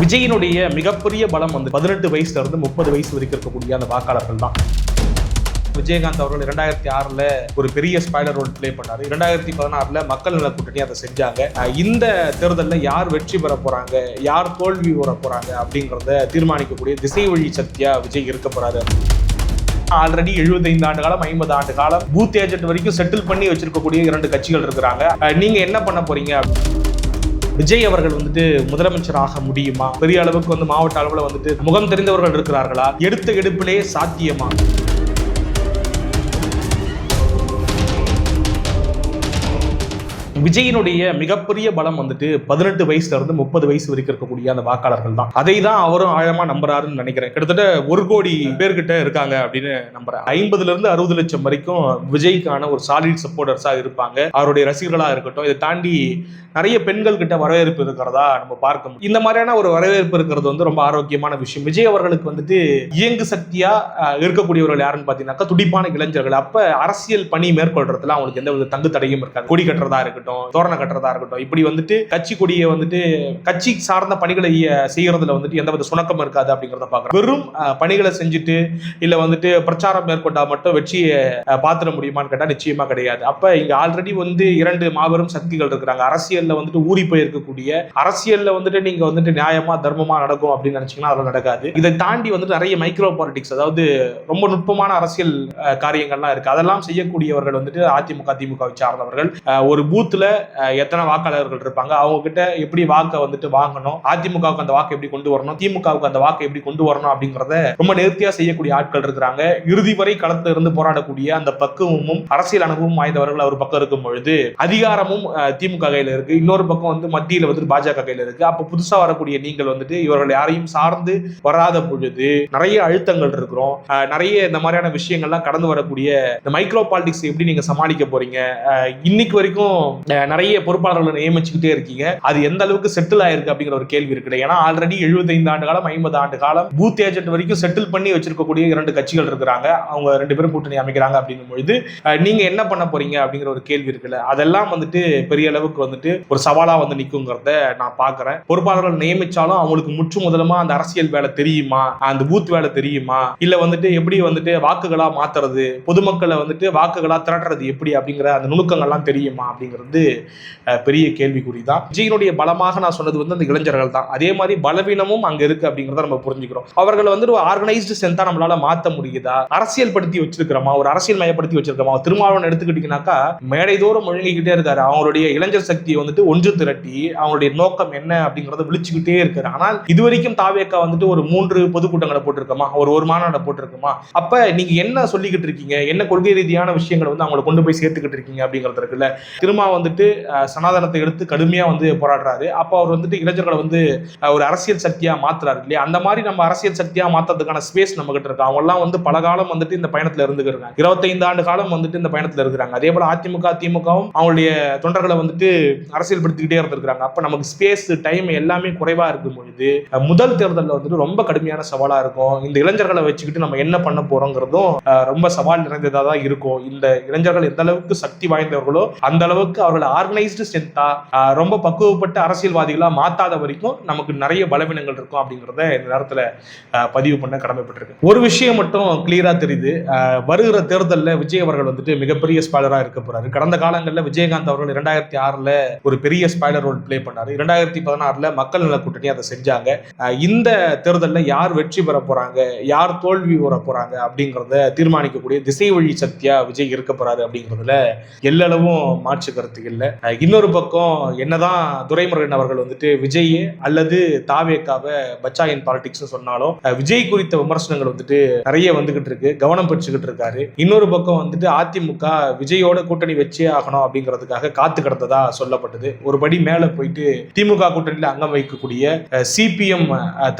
விஜயினுடைய மிகப்பெரிய பலம் வந்து பதினெட்டு வயசுல இருந்து முப்பது வயசு வரைக்கும் இருக்கக்கூடிய அந்த வாக்காளர்கள் தான். விஜயகாந்த் அவர்கள் இரண்டாயிரத்தி ஆறுல ஒரு பெரிய ஸ்பைலர் ரோல் பிளே பண்ணாரு. இரண்டாயிரத்தி பதினாறுல மக்கள் நல கூட்டணி அதை செஞ்சாங்க. இந்த தேர்தலில் யார் வெற்றி பெற போறாங்க யார் தோல்வி வர போறாங்க அப்படிங்கிறத தீர்மானிக்கக்கூடிய திசை வழி சக்தியா விஜய் இருக்க போறாரு. ஆல்ரெடி 75 ஆண்டு காலம் ஐம்பது ஆண்டு காலம் பூத் ஏஜென்ட் வரைக்கும் செட்டில் பண்ணி வச்சிருக்கக்கூடிய இரண்டு கட்சிகள் இருக்கிறாங்க. நீங்க என்ன பண்ண போறீங்க? விஜய் அவர்கள் வந்துட்டு முதலமைச்சராக முடியுமா? பெரிய அளவுக்கு வந்து மாவட்ட அளவில் வந்துட்டு முகம் தெரிந்தவர்கள் இருக்கிறார்களா? எடுத்த எடுப்பிலே சாத்தியமா? விஜயினுடைய மிகப்பெரிய பலம் வந்துட்டு பதினெட்டு வயசுல இருந்து முப்பது வயசு வரைக்கும் இருக்கக்கூடிய அந்த வாக்காளர்கள் தான். அதை தான் அவரும் ஆழமா நம்புறாருன்னு நினைக்கிறேன். கிட்டத்தட்ட ஒரு கோடி பேர்கிட்ட இருக்காங்க அப்படின்னு நம்புறேன். ஐம்பதுல இருந்து அறுபது லட்சம் வரைக்கும் விஜய்க்கான ஒரு சாலிட் சப்போர்டர்ஸா இருப்பாங்க. அவருடைய ரசிகர்களா இருக்கட்டும் இதை தாண்டி நிறைய பெண்கள் கிட்ட வரவேற்பு இருக்கிறதா நம்ம பார்க்க முடியும். இந்த மாதிரியான ஒரு வரவேற்பு இருக்கிறது வந்து ரொம்ப ஆரோக்கியமான விஷயம். விஜய் அவர்களுக்கு வந்துட்டு இயங்கு சக்தியா இருக்கக்கூடியவர்கள் யாருன்னு பாத்தீங்கன்னாக்கா துடிப்பான இளைஞர்கள். அப்ப அரசியல் பணி மேற்கொள்றதுல அவங்களுக்கு எந்த வித தங்கு தடையும் இருக்காது. கொடி கட்டுறதா இருக்கட்டும் தோரண கட்டுறதா இருக்கட்டும் இப்படி வந்துட்டு கட்சி கொடியை வந்துட்டு கட்சி சார்ந்த பணிகளை செய்யறதுல வந்துட்டு எந்த வித சுணக்கம் இருக்காது அப்படிங்கிறத பாக்குறோம் வெறும் பணிகளை செஞ்சுட்டு இல்ல வந்துட்டு பிரச்சாரம் மேற்கொண்டா மட்டும் வெற்றியை பாத்திர முடியுமான்னு கேட்டா நிச்சயமா கிடையாது. அப்ப இங்க ஆல்ரெடி வந்து இரண்டு மாபெரும் சக்திகள் இருக்கிறாங்க. அரசியல்ல வந்துட்டு ஊறி போயிருக்கக்கூடிய அரசியல்ல வந்துட்டு நீங்க வந்துட்டு நியாயமா தர்மமா நடக்கும் அப்படின்னு நினைச்சீங்கன்னா அதெல்லாம் நடக்காது. இதை தாண்டி வந்துட்டு நிறைய மைக்ரோ பாலிடிக்ஸ் அதாவது ரொம்ப நுட்பமான அரசியல் காரியங்கள்லாம் இருக்கு. அதெல்லாம் செய்யக்கூடியவர்கள் வந்துட்டு அதிமுக திமுகவை சார்ந்தவர்கள் ஒரு பூத் பூத்துல எத்தனை வாக்காளர்கள் இருப்பாங்க? அவங்க கிட்ட எப்படி வாக்கை வந்துட்டு வாங்கணும்? அதிமுகவுக்கு அந்த வாக்கை எப்படி கொண்டு வரணும்? திமுகவுக்கு அந்த வாக்கை எப்படி கொண்டு வரணும்? அப்படிங்கறத ரொம்ப நேர்த்தியா செய்யக்கூடிய ஆட்கள் இருக்கிறாங்க. இறுதி வரை களத்துல இருந்து போராடக்கூடிய அந்த பக்குவமும் அரசியல் அனுபவம் வாய்ந்தவர்கள் அவர் பக்கம் இருக்கும் பொழுது அதிகாரமும் திமுக கையில இருக்கு. இன்னொரு பக்கம் வந்து மத்தியில வந்துட்டு பாஜக கையில இருக்கு. அப்ப புதுசா வரக்கூடிய நீங்கள் வந்துட்டு இவர்கள் யாரையும் சார்ந்து வராத பொழுது நிறைய அழுத்தங்கள் இருக்கிறோம். நிறைய இந்த மாதிரியான விஷயங்கள்லாம் கடந்து வரக்கூடிய இந்த மைக்ரோ பாலிடிக்ஸ் எப்படி நீங்க சமாளிக்க போறீங்க? இன்னைக்கு வரைக்கும் நிறைய பொறுப்பாளர்களை நியமிச்சுக்கிட்டே இருக்கீங்க. அது எந்த அளவுக்கு செட்டில் ஆயிருக்கு அப்படிங்கிற ஒரு கேள்வி இருக்குது. ஏன்னா ஆல்ரெடி 75 ஆண்டு காலம் ஐம்பது ஆண்டு காலம் பூத் ஏஜென்ட் வரைக்கும் செட்டில் பண்ணி வச்சிருக்கக்கூடிய இரண்டு கட்சிகள் இருக்கிறாங்க. அவங்க ரெண்டு பேரும் கூட்டணி அமைக்கிறாங்க அப்படிங்கும் பொழுது நீங்க என்ன பண்ண போறீங்க அப்படிங்கிற ஒரு கேள்வி இருக்குல்ல. அதெல்லாம் வந்துட்டு பெரிய அளவுக்கு வந்துட்டு ஒரு சவாலா வந்து நிற்குங்கிறத நான் பாக்குறேன் பொறுப்பாளர்கள் நியமிச்சாலும் அவங்களுக்கு முற்று முதலமா அந்த அரசியல் வேலை தெரியுமா? அந்த பூத் வேலை தெரியுமா? இல்ல வந்துட்டு எப்படி வந்துட்டு வாக்குகளா மாத்துறது? பொதுமக்களை வந்துட்டு வாக்குகளா திரட்டுறது எப்படி அப்படிங்கிற அந்த நுணுக்கங்கள்லாம் தெரியுமா அப்படிங்கிறது வந்து பெரிய கேள்விக்குறி தான். விஜயினுடைய பலமாக நான் சொன்னது வந்து அந்த இளைஞர்கள் தான். அதே மாதிரி பலவீனமும் அங்க இருக்கு அப்படிங்கிறத நம்ம புரிஞ்சுக்கிறோம். அவர்கள் வந்து ஒரு ஆர்கனைஸ்டு சென்டா நம்மளால மாத்த முடியுதா? அரசியல் படுத்தி வச்சிருக்கிறோமா? ஒரு அரசியல் மயப்படுத்தி வச்சிருக்கிறோமா? திருமாவளவன் எடுத்துக்கிட்டீங்கன்னாக்கா மேடைதோறும் முழங்கிக்கிட்டே இருக்காரு. அவங்களுடைய இளைஞர் சக்தியை வந்துட்டு ஒன்று திரட்டி அவங்களுடைய நோக்கம் என்ன அப்படிங்கறத விழிச்சுக்கிட்டே இருக்காரு. ஆனால் இதுவரைக்கும் தாவேக்கா வந்துட்டு ஒரு மூன்று பொதுக்கூட்டங்களை போட்டிருக்கோமா? ஒரு ஒரு மாநாடு போட்டிருக்கோமா? அப்ப நீங்க என்ன சொல்லிக்கிட்டு இருக்கீங்க? என்ன கொள்கை ரீதியான விஷயங்களை வந்து அவங்களை கொண்டு போய் சேர்த்துக்கிட்டு இருக்கீங்க அப்படிங்கிறது இருக்குல்ல. திருமா வந்துட்டு சனாதனத்தை எடுத்து கடுமையா வந்து போராடுறாரு. அப்போ அவர் வந்துட்டு இளைஞர்களை வந்து ஒரு அரசியல் சக்தியா மாத்துறாரு இல்லையா? அந்த மாதிரி நம்ம அரசியல் சக்தியா மாத்துறதுக்கான ஸ்பேஸ் நம்ம கிட்ட இருக்கு அவங்கெல்லாம் வந்து பல காலம் வந்துட்டு இந்த பயணத்துல இருந்துக்கிறாங்க இருபத்தைந்து ஆண்டு காலம் வந்துட்டு இந்த பயணத்துல இருக்கிறாங்க. அதே போல அதிமுக திமுகவும் அவங்களுடைய தொண்டர்களை வந்துட்டு அரசியல் படுத்திக்கிட்டே இருந்திருக்காங்க அப்ப நமக்கு ஸ்பேஸ் டைம் எல்லாமே குறைவா இருக்கும் பொழுது முதல் தேர்தலில் வந்துட்டு ரொம்ப கடுமையான சவாலா இருக்கும். இந்த இளைஞர்களை வச்சுக்கிட்டு நம்ம என்ன பண்ண போறோங்கிறதும் ரொம்ப சவால் நிறைந்ததா தான் இருக்கும். இந்த இளைஞர்கள் எந்த அளவுக்கு சக்தி வாய்ந்தவர்களோ அந்த அளவுக்கு அவர்களை ஆர்கனைஸ்டு ஸ்ட்ரென்த்தா ரொம்ப பக்குவப்பட்ட அரசியல்வாதிகளா மாத்தாத வரைக்கும் நமக்கு நிறைய பலவீனங்கள் இருக்கும் அப்படிங்கிறத இந்த நேரத்துல பதிவு பண்ண கடமைப்பட்டிருக்கு. ஒரு விஷயம் மட்டும் கிளியரா தெரியுது. வருகிற தேர்தலில் விஜய் அவர்கள் வந்துட்டு மிகப்பெரிய ஸ்பாய்லராக இருக்க போறாரு. கடந்த காலங்களில் விஜயகாந்த் அவர்கள் இரண்டாயிரத்தி ஆறுல ஒரு பெரிய ஸ்பாய்லர் ரோல் ப்ளே பண்ணாரு. இரண்டாயிரத்தி பதினாறுல மக்கள் நல கூட்டணி அதை செஞ்சாங்க. இந்த தேர்தலில் யார் வெற்றி பெற போறாங்க? யார் தோல்வி உற போறாங்க? அப்படிங்கிறத தீர்மானிக்கக்கூடிய திசை வழி சக்தியா விஜய் இருக்க போறாரு அப்படிங்கிறதுல எல்லளவும் மாற்று கருத்து இல்லை. இன்னொரு பக்கம் என்னதான் துரைமுருகன் அவர்கள் வந்துட்டு விஜய் அல்லது தாவேக்காவை இன் பாலிடிக்ஸ் சொன்னாலும் விஜய் குறித்த விமர்சனங்கள் வந்துட்டு நிறைய வந்துகிட்டு இருக்கு கவனம் பெற்றுக்கிட்டு இருக்காரு. இன்னொரு பக்கம் வந்துட்டு அதிமுக விஜயோட கூட்டணி வச்சே ஆகணும் அப்படிங்கிறதுக்காக காத்து கிடந்ததா சொல்லப்பட்டது. ஒரு படி மேல போயிட்டு திமுக கூட்டணியில அங்கம் வைக்கக்கூடிய சிபிஎம்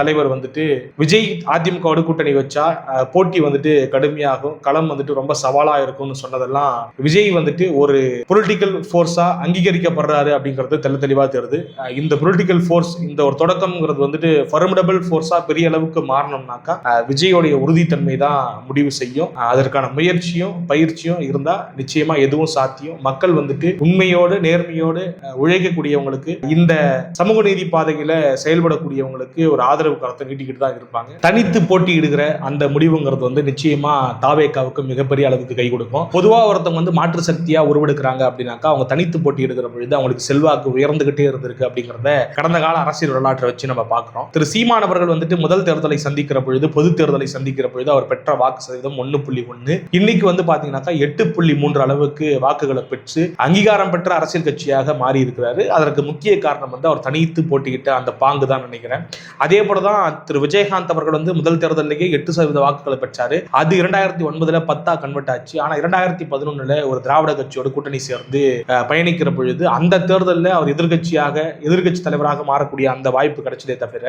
தலைவர் வந்துட்டு விஜய் அதிமுகவோட கூட்டணி வச்சா போட்டி வந்துட்டு கடுமையாகும் களம் வந்துட்டு ரொம்ப சவாலா இருக்கும்னு சொன்னதெல்லாம் விஜய் வந்துட்டு ஒரு பொலிட்டிக்கல் ஃபோர்ஸ் ஃபோர்ஸாக அங்கீகரிக்கப்படுறாரு அப்படிங்கிறது தெல்ல தெளிவாக தெரியுது. இந்த பொலிட்டிக்கல் ஃபோர்ஸ் இந்த ஒரு தொடக்கம்ங்கிறது வந்துட்டு ஃபர்மிடபிள் ஃபோர்ஸாக பெரிய அளவுக்கு மாறணும்னாக்கா விஜயோடைய உறுதித்தன்மை தான் முடிவு செய்யும். அதற்கான முயற்சியும் பயிற்சியும் இருந்தால் நிச்சயமாக எதுவும் சாத்தியம். மக்கள் வந்துட்டு உண்மையோடு நேர்மையோடு உழைக்கக்கூடியவங்களுக்கு இந்த சமூக நீதி பாதையில் செயல்படக்கூடியவங்களுக்கு ஒரு ஆதரவு கரத்தை நீட்டிக்கிட்டு தான் இருப்பாங்க. தனித்து போட்டியிடுகிற அந்த முடிவுங்கிறது வந்து நிச்சயமா தாவேக்காவுக்கு மிகப்பெரிய அளவுக்கு கை கொடுக்கும். பொதுவாக ஒருத்தவங்க வந்து மாற்று சக்தியாக உருவெடுக்கிறாங்க அப்படின்னாக்கா அவங்க தனித்து போட்டியிடுகிற பொழுது அவங்களுக்கு செல்வாக்கு உயர்ந்துகிட்டே இருந்திருக்கு அப்படிங்கிறத கடந்த கால அரசியல் வரலாற்றை வச்சு நம்ம பார்க்குறோம். திரு சீமான் அவர்கள் வந்துட்டு முதல் தேர்தலை சந்திக்கிற பொழுது பொது தேர்தலை சந்திக்கிற பொழுது அவர் பெற்ற வாக்கு சதவீதம் ஒன்னு புள்ளி ஒன்னு. இன்னைக்கு வந்து பாத்தீங்கன்னாக்கா எட்டு புள்ளி மூன்று அளவுக்கு வாக்குகளை பெற்று அங்கீகாரம் பெற்ற அரசியல் கட்சியாக மாறி இருக்கிறாரு அதற்கு முக்கிய காரணம் வந்து அவர் தனித்து போட்டியிட்ட அந்த பாங்கு தான் நினைக்கிறேன். அதே போல தான் திரு விஜயகாந்த் அவர்கள் வந்து முதல் தேர்தலிலேயே எட்டு சதவீத வாக்குகளை பெற்றாரு. அது இரண்டாயிரத்தி ஒன்பதுல பத்தா கன்வெர்ட் ஆச்சு. ஆனா இரண்டாயிரத்தி பதினொன்னுல ஒரு திராவிட கட்சியோட கூட்டணி சேர்ந்து பயணிக்கிற பொழுது அந்த தேர்தலில் அவர் எதிர்க்கட்சியாக எதிர்க்கட்சி தலைவராக மாறக்கூடிய அந்த வாய்ப்பு கிடைச்சதே தவிர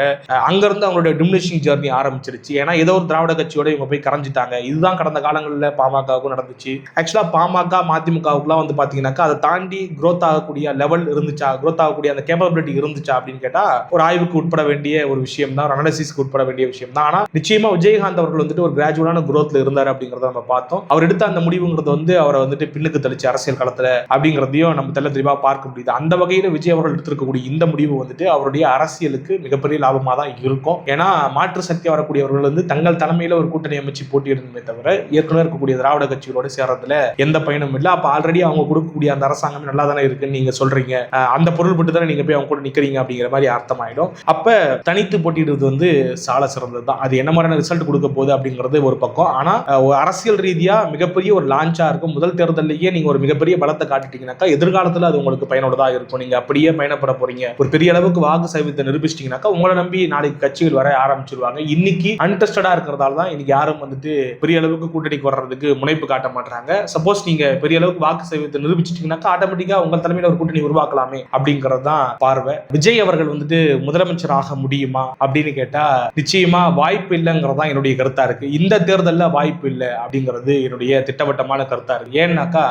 அங்கேருந்து அங்கிருந்து அவங்களுடைய டிமினிஷிங் ஜெர்னி ஆரம்பிச்சிருச்சு. ஏன்னா ஏதோ ஒரு திராவிட கட்சியோட இவங்க போய் கரைஞ்சிட்டாங்க. இதுதான் கடந்த காலங்களில் பாமகவுக்கும் நடந்துச்சு. ஆக்சுவலாக பாமக மதிமுகவுக்குலாம் வந்து பார்த்தீங்கன்னாக்கா அதை தாண்டி குரோத் ஆகக்கூடிய லெவல் இருந்துச்சா குரோத் ஆகக்கூடிய அந்த கேப்பபிலிட்டி இருந்துச்சா அப்படின்னு கேட்டால் ஒரு ஆய்வுக்கு உட்பட வேண்டிய ஒரு விஷயம் தான் ஒரு அனாலிசிஸ்க்கு உட்பட வேண்டிய விஷயம் தான். ஆனால் நிச்சயமாக விஜயகாந்த் அவர்கள் வந்துட்டு ஒரு கிராஜுவலான குரோத்தில் இருந்தார் அப்படிங்கிறத நம்ம பார்த்தோம். அவர் எடுத்த அந்த முடிவுங்கிறது வந்து அவரை வந்துட்டு பின்னுக்கு தெளிச்சு அரசியல் களத்தில் அப்படிங்கிறதையும் நம்ம தெல்ல தெளிவாக பார்க்க முடியுது. அந்த வகையில் விஜய் அவர்கள் எடுத்திருக்கக்கூடிய இந்த முடிவு வந்துட்டு அவருடைய அரசியலுக்கு மிகப்பெரிய லாபமாக தான் இருக்கும். ஏன்னா மாற்று சக்தி வரக்கூடியவர்கள் வந்து தங்கள் தலைமையில் ஒரு கூட்டணி அமைச்சு போட்டியிடணுமே தவிர ஏற்கனவே இருக்கக்கூடிய திராவிட கட்சிகளோட சேர்றதுல எந்த பயனும் இல்லை. அப்போ ஆல்ரெடி அவங்க கொடுக்கக்கூடிய அந்த அரசாங்கமே நல்லா தானே இருக்குன்னு நீங்க சொல்றீங்க. அந்த பொருள் மட்டும் தானே நீங்க போய் அவங்க கூட நிக்கிறீங்க அப்படிங்கிற மாதிரி அர்த்தமாயிடும். அப்ப தனித்து போட்டியிடுவது வந்து சால சிறந்தது தான். அது என்ன மாதிரியான ரிசல்ட் கொடுக்க போகுது அப்படிங்கிறது ஒரு பக்கம். ஆனா அரசியல் ரீதியா மிகப்பெரிய ஒரு லான்ச்சா இருக்கும். முதல் தேர்தலையே நீங்க ஒரு மிகப்பெரிய பலத்தை காட்டிட்டீங்கன்னாக்கா எதிர்காலத்துல அது உங்களுக்கு பயனுள்ளதா இருக்கும். நீங்க அப்படியே பயணப்பட போறீங்க. ஒரு பெரிய அளவுக்கு வாக்கு சைவத்தை நிரூபிச்சிட்டீங்கன்னாக்கா உங்களை நம்பி நாளைக்கு கட்சிகள் வர ஆரம்பிச்சிருவாங்க. இன்னைக்கு அன்டெஸ்டடா இருக்கிறதால தான் இன்னைக்கு யாரும் வந்துட்டு பெரிய அளவுக்கு கூட்டணிக்கு வர்றதுக்கு முனைப்பு காட்ட மாட்டாங்க சப்போஸ் நீங்க பெரிய அளவுக்கு வாக்கு சைவத்தை நிரூபிச்சிட்டீங்கன்னாக்கா ஆட்டோமேட்டிக்கா உங்க தலைமையில ஒரு கூட்டணி உருவாக்கலாமே அப்படிங்கிறது தான் பார்வை. விஜய் அவர்கள் வந்துட்டு முதலமைச்சர் ஆக முடியுமா அப்படின்னு கேட்டா நிச்சயமா வாய்ப்பு இல்லைங்கிறதா என்னுடைய கருத்தா இருக்கு. இந்த தேர்தல்ல வாய்ப்பு இல்லை அப்படிங்கிறது என்னுடைய திட்டவட்டமான கருத்தா இருக்கு. ஏன்னாக்கா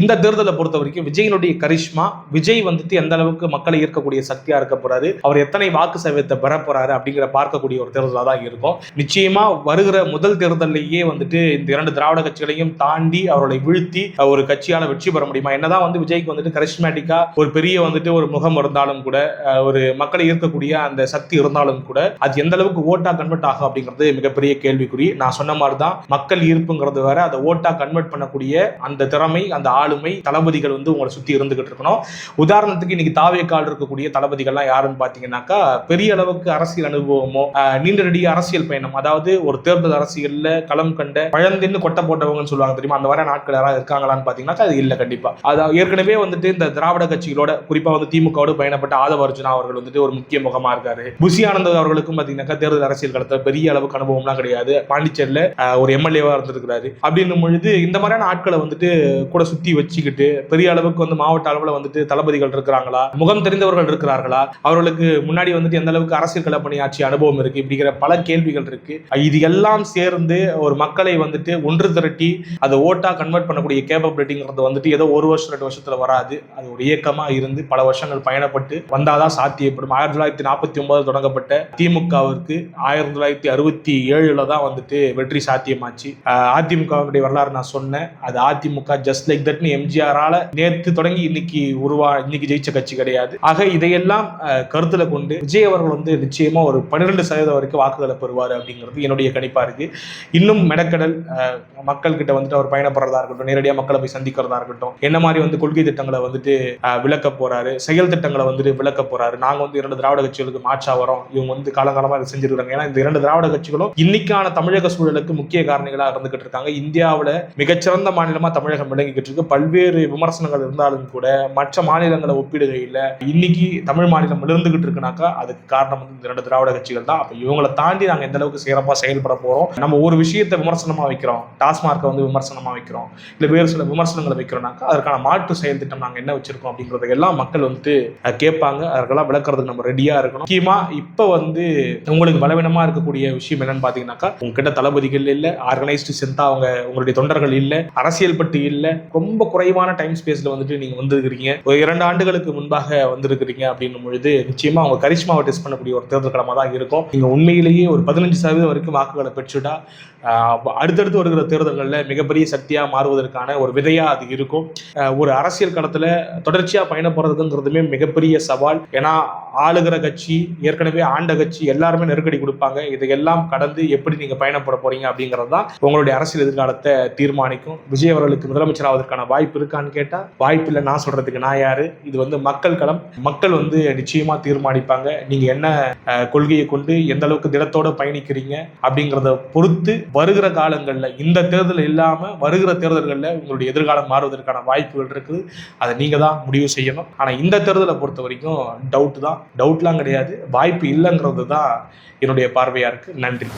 இந்த தேர்தலை பொறுத்த வரைக்கும் விஜயினுடைய கரிஷ்மா விஜய் வந்துட்டு எந்த அளவுக்கு மக்களை ஈர்க்கக்கூடிய சக்தியா இருக்க போறாரு அவர் எத்தனை வாக்கு சதவீதத்தை பெற போறாரு அப்படிங்கிற பார்க்கக்கூடிய ஒரு தேர்தலாக தான் இருக்கும். நிச்சயமா வருகிற முதல் தேர்தலிலேயே வந்துட்டு இந்த இரண்டு திராவிட கட்சிகளையும் தாண்டி அவர்களை வீழ்த்தி ஒரு கட்சியால வெற்றி பெற முடியுமா? என்னதான் வந்து விஜய்க்கு வந்துட்டு கரிஷ்மேட்டிக்கா ஒரு பெரிய வந்துட்டு ஒரு முகம் இருந்தாலும் கூட ஒரு மக்களை ஈர்க்கக்கூடிய அந்த சக்தி இருந்தாலும் கூட அது எந்த அளவுக்கு ஓட்டா கன்வெர்ட் ஆகும் அப்படிங்கிறது மிகப்பெரிய கேள்விக்குறி. நான் சொன்ன மாதிரி தான் மக்கள் ஈர்ப்புங்கிறது வேற அதை ஓட்டா கன்வெர்ட் பண்ணக்கூடிய அந்த திறமை அந்த ஆளுமை தளபதிகள் வந்து உங்களை சுத்தி இருந்துகிட்டு இருக்கணும். உதாரணத்துக்கு இன்னைக்கு தாவேக்கால் இருக்கக்கூடிய தளபதிகள்லாம் யாருன்னு பாத்தீங்கன்னாக்கா பெரிய அளவுக்கு அரசியல் அனுபவமோ அஹ், நீண்ட அரசியல் பயணம். அதாவது ஒரு தேர்தல் அரசியல்ல களம் கண்ட பழந்தின்னு கொட்டை போட்டவங்கன்னு சொல்லுவாங்க தெரியுமா? அந்த மாதிரி நாட்கள் யாராவது இருக்காங்களான்னு பாத்தீங்கன்னாக்கா அது இல்ல கண்டிப்பா. அது ஏற்கனவே வந்துட்டு இந்த திராவிட கட்சிகளோட குறிப்பா வந்து திமுகவோடு பயணப்பட்ட ஆதவ அர்ஜுனா அவர்கள் வந்துட்டு ஒரு முக்கிய முகமா இருக்காரு. புசி ஆனந்த் அவர்களுக்கும் பாத்தீங்கன்னாக்கா தேர்தல் அரசியல் களத்துல பெரிய அளவுக்கு அனுபவம்லாம் கிடையாது. பாண்டிச்சேரியில ஒரு எம்எல்ஏவா இருந்திருக்கிறாரு. அப்படின்னும் பொழுது இந்த மாதிரியான ஆட்களை வந்துட்டு கூட சுத்தி வச்சுக்கிட்டு பெரிய அளவுக்கு வந்து மாவட்ட அளவில் வந்துட்டு தளபதிகள் இருக்கிறாங்களா? முகம் தெரிந்தவர்கள் இருக்கிறார்களா? அவர்களுக்கு முன்னாடி வந்துட்டு எந்த அளவுக்கு அரசியல் கள ஆட்சி அனுபவம் இருக்கு? இப்படிங்கிற பல கேள்விகள் இருக்கு. இது எல்லாம் சேர்ந்து ஒரு மக்களை வந்துட்டு ஒன்று திரட்டி அதை ஓட்டா கன்வெர்ட் பண்ணக்கூடிய கேப்பபிலிட்டிங்கிறது வந்துட்டு ஏதோ ஒரு வருஷம் ரெண்டு வருஷத்துல வராது. அது ஒரு இயக்கமா இருந்து பல வருஷங்கள் பயணப்பட்டு வந்தாதான் சாத்தியப்படும். ஆயிரத்தி தொள்ளாயிரத்தி நாற்பத்தி ஒன்பதில் தொடங்கப்பட்ட திமுகவிற்கு ஆயிரத்தி தொள்ளாயிரத்தி அறுபத்தி ஏழுல தான் வந்துட்டு வெற்றி சாத்தியமாச்சு. ஆஹ் அதிமுகவினுடைய வரலாறு நான் சொன்னேன். அது அதிமுக ஜஸ்ட் லைக் தட்னு எம்ஜிஆரால நேற்று தொடங்கி இன்னைக்கு உருவா இன்னைக்கு ஜெயிச்ச கட்சி கிடையாது. ஆக இதையெல்லாம் கருத்துல கொண்டு விஜய் அவர்கள் வந்து நிச்சயமா ஒரு பன்னிரெண்டு சதவீதம் வரைக்கும் வாக்குகளை பெறுவார் அப்படிங்கிறது என்னுடைய கணிப்பா இருக்கு. இன்னும் மெடக்கடல் மக்கள் கிட்ட வந்துட்டு அவர் பயணப்படுறதா இருக்கட்டும் நேரடியாக மக்களை போய் சந்திக்கிறதா இருக்கட்டும் என்ன மாதிரி வந்து கொள்கை திட்டங்களை வந்துட்டு விளக்க போறாரு செயல் திட்டங்களை வந்துட்டு விளக்க போறாரு. நாங்க வந்து இரண்டு திராவிட கட்சிகளுக்கு மாற்றா வரோம். இவங்க வந்து காலகாலமா இதை செஞ்சிருக்காங்க ஏன்னா இந்த இரண்டு திராவிட கட்சிகளும் இன்னைக்கான தமிழக சூழலுக்கு முக்கிய காரணிகளாக இருந்துகிட்டு இருக்காங்க. இந்தியாவில் மிகச்சிறந்த மாநிலமா தமிழகம் விளங்கிக்கிட்டு இருக்கு. பல்வேறு விமர்சனங்கள் இருந்தாலும் கூட மற்ற மாநிலங்களை ஒப்பிடுகையில் இன்னைக்கு தமிழ் மாநிலம் விழுந்துகிட்டு இருக்குனாக்கா அதுக்கு காரணம் வந்து இந்த ரெண்டு திராவிட கட்சிகள் தான். அப்போ இவங்களை தாண்டி நாங்கள் எந்த அளவுக்கு சிறப்பாக செயல்பட போகிறோம் நம்ம ஒரு விஷயத்தை விமர்சனமாக வைக்கிறோம். டாஸ்மார்க்கை வந்து விமர்சனமாக வைக்கிறோம். இல்லை வேறு சில விமர்சனங்களை வைக்கிறோம்னாக்கா அதற்கான மாற்று செயல் திட்டம் நாங்கள் என்ன வச்சிருக்கோம் அப்படிங்கறது எல்லாம் மக்கள் வந்துட்டு கேட்பாங்க. அதற்கெல்லாம் விளக்குறதுக்கு நம்ம ரெடியாக இருக்கணும். முக்கியமாக இப்போ வந்து உங்களுக்கு பலவீனமாக இருக்கக்கூடிய விஷயம் என்னன்னு பார்த்தீங்கன்னாக்கா உங்ககிட்ட தளபதிகள் இல்லை ஆர்கனைஸ்டு சென்டா அவங்க உங்களுடைய தொண்டர்கள் இல்லை அரசியல் பட்டு இல்லை ரொம்ப குறைவான டைம் ஸ்பேஸில் வந்துட்டு நீங்க வந்திருக்கிறீங்க. ஒரு இரண்டு ஆண்டுகளுக்கு முன்பாக வந்திருக்கிறீங்க அப்படின்னும் பொழுது நிச்சயமா அவங்க கரிஷ்மாவை டெஸ்ட் பண்ணக்கூடிய ஒரு தேர்தல் களமாக தான் இருக்கும். நீங்க உண்மையிலேயே ஒரு பதினஞ்சு சதவீதம் வரைக்கும் வாக்குகளை பெற்றுட்டா அடுத்தடுத்து வருகிற தேர்தல்களில் மிகப்பெரிய சக்தியா மாறுவதற்கான ஒரு விதையா அது இருக்கும். ஒரு அரசியல் களத்துல தொடர்ச்சியா பயணப்படுறதுங்கிறதுமே மிகப்பெரிய சவால். ஏன்னா ஆளுகிற கட்சி ஏற்கனவே ஆண்ட கட்சி எல்லாருமே நெருக்கடி கொடுப்பாங்க. இதையெல்லாம் கடந்து எப்படி நீங்க பயணப்பட போறீங்க அப்படிங்கிறது தான் உங்களுடைய அரசியல் எதிர்காலத்தை தீர்மானிக்கும். விஜய் அவர்களுக்கு முதலமைச்சர் ஆவதற்கான வாய்ப்பு இருக்கான்னு கேட்டா வாய்ப்பு இல்லை நான் சொல்றதுக்கு நான் யாரு? இது வந்து மக்கள் களம். மக்கள் வந்து நிச்சயமா தீர்மானிப்பாங்க. நீங்க என்ன கொள்கையை கொண்டு எந்த அளவுக்கு திடத்தோட பயணிக்கிறீங்க அப்படிங்கிறத பொறுத்து வருகிற காலங்கள்ல இந்த தேர்தல் இல்லாம வருகிற தேர்தல்களில் உங்களுடைய எதிர்காலம் மாறுவதற்கான வாய்ப்புகள் இருக்குது. அதை நீங்க தான் முடிவு செய்யணும். ஆனா இந்த தேர்தலை பொறுத்த வரைக்கும் டவுட் தான். டவுட்லாம் கிடையாது. வாய்ப்பு இல்லைங்கிறது தான் என்னுடைய பார்வையா இருக்கு. நன்றி.